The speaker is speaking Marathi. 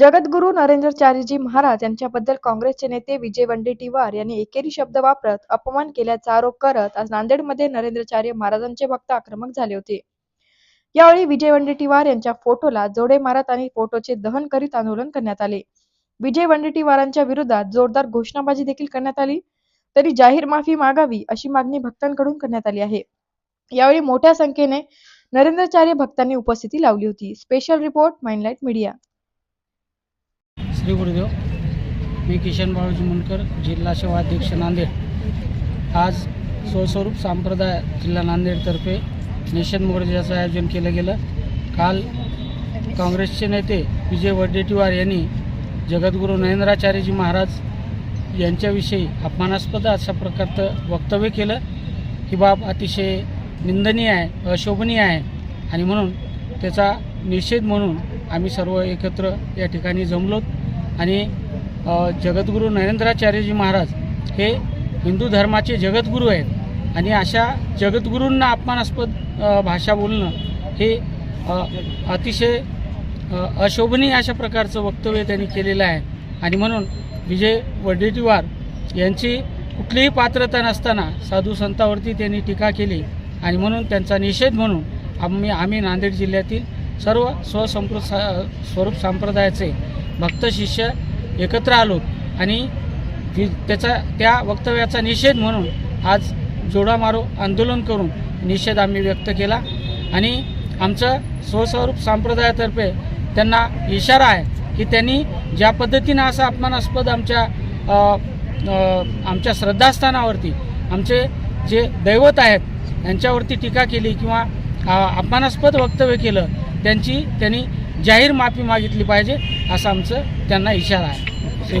जगद्गुरू नरेंद्रचार्यजी महाराज यांच्याबद्दल काँग्रेसचे नेते विजय वडेट्टीवार यांनी एकेरी शब्द वापरत अपमान केल्याचा आरोप करत आज नांदेडमध्ये नरेंद्रचार्य महाराजांचे भक्त आक्रमक झाले होते. यावेळी विजय वडेट्टीवार यांच्या फोटोला जोडे मारत आणि फोटोचे दहन करीत आंदोलन करण्यात आले. विजय वडेट्टीवारांच्या विरोधात जोरदार घोषणाबाजी देखील करण्यात आली. तरी जाहीर माफी मागावी अशी मागणी भक्तांकडून करण्यात आली आहे. यावेळी मोठ्या संख्येने नरेंद्रचार्य भक्तांनी उपस्थिती लावली होती. Special report Mindlight media. Shri Gurudev मी किशन बाळूजी मुनकर जिल्हा सेवा अध्यक्ष नांदेड. आज स्वस्वरूप संप्रदाय जिल्हा नांदेडतर्फे निषेध मोर्चाचं आयोजन केलं गेलं. काल काँग्रेसचे नेते विजय वडेट्टीवार यांनी जगद्गुरू नरेंद्राचार्यजी महाराज यांच्याविषयी अपमानास्पद अशा प्रकारचं वक्तव्य केलं. ही बाब अतिशय निंदनीय आहे अशोभनीय आहे आणि म्हणून त्याचा निषेध म्हणून आम्ही सर्व एकत्र या ठिकाणी जमलोत. आणि जगद्गुरू नरेंद्राचार्यजी महाराज हे हिंदू धर्माचे जगद्गुरू आहेत. आणि अशा जगद्गुरूंना अपमानास्पद भाषा बोलणं हे अतिशय अशोभनीय अशा प्रकारचं वक्तव्य त्यांनी केलेलं आहे. आणि म्हणून विजय वडेट्टीवार यांची कुठलीही पात्रता नसताना साधू संतावरती त्यांनी टीका केली. आणि म्हणून त्यांचा निषेध म्हणून आम्ही आम्ही नांदेड जिल्ह्यातील सर्व स्वसंप्र स्वरूप संप्रदायाचे भक्त शिष्य एकत्र आलो आणि त्याचा त्या वक्तव्याचा निषेध म्हणून आज जोडा मारो आंदोलन करून निषेध आम्ही व्यक्त केला. आणि आमचं स्वस्वरूप संप्रदायातर्फे त्यांना इशारा आहे की त्यांनी ज्या पद्धतीनं असा अपमानास्पद आमच्या आमच्या श्रद्धास्थानावरती आमचे जे दैवत आहेत यांच्यावरती टीका केली किंवा अपमानास्पद वक्तव्य केलं त्यांची त्यांनी जाहीर माफी मागितली पाहिजे असा आमचं त्यांना इशारा आहे.